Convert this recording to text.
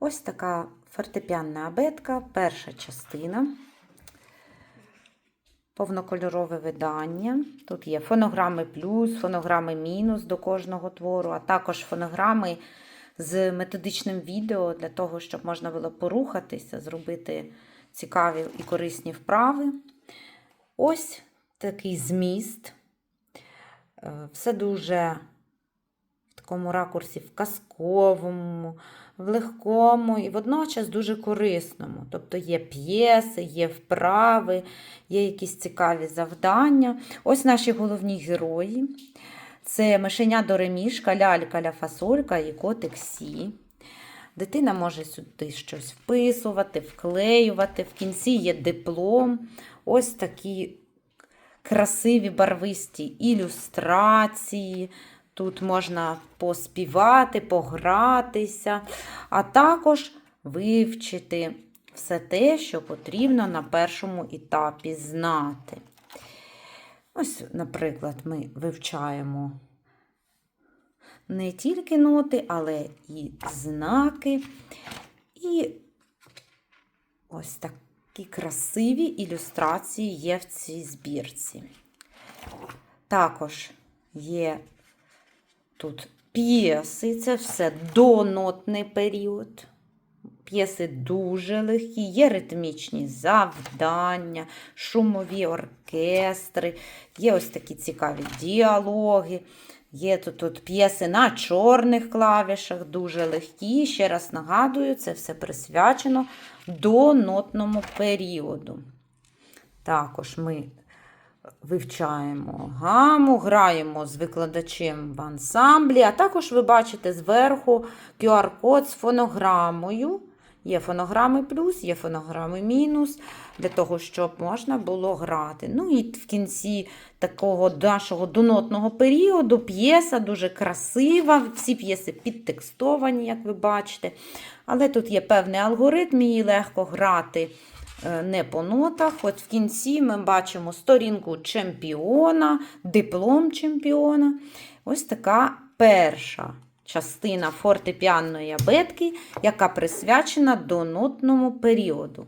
Ось така фортепіанна абетка, перша частина. Повнокольорове видання. Тут є фонограми плюс, фонограми мінус до кожного твору, а також фонограми з методичним відео для того, щоб можна було порухатися, зробити цікаві і корисні вправи. Ось такий зміст. Е, Все дуже в такому ракурсі, в казковому, в легкому і водночас дуже корисному. Тобто є п'єси, є вправи, є якісь цікаві завдання. Ось наші головні герої. Це мишеня Доремішка, лялька ля фасолька і котик Сі. Дитина може сюди щось вписувати, вклеювати. В кінці є диплом. Ось такі красиві барвисті ілюстрації. Тут можна поспівати, погратися, а також вивчити все те, що потрібно на першому етапі знати. Ось, наприклад, ми вивчаємо не тільки ноти, але і знаки. І ось такі красиві ілюстрації є в цій збірці. Також є тут п'єси, це все донотний період. П'єси дуже легкі, є ритмічні завдання, шумові оркестри, є ось такі цікаві діалоги. Є тут, тут п'єси на чорних клавішах, дуже легкі. Ще раз нагадую, це все присвячено донотному періоду. Також ми вивчаємо гаму, граємо з викладачем в ансамблі, а також ви бачите зверху QR-код з фонограмою. Є фонограми плюс, є фонограми мінус, для того, щоб можна було грати. Ну і в кінці такого нашого донотного періоду п'єса дуже красива. Всі п'єси підтекстовані, як ви бачите. Але тут є певний алгоритм, її легко грати не по нотах. От в кінці ми бачимо сторінку чемпіона, диплом чемпіона. Ось така перша частина фортепіанної абетки, яка присвячена донотному періоду.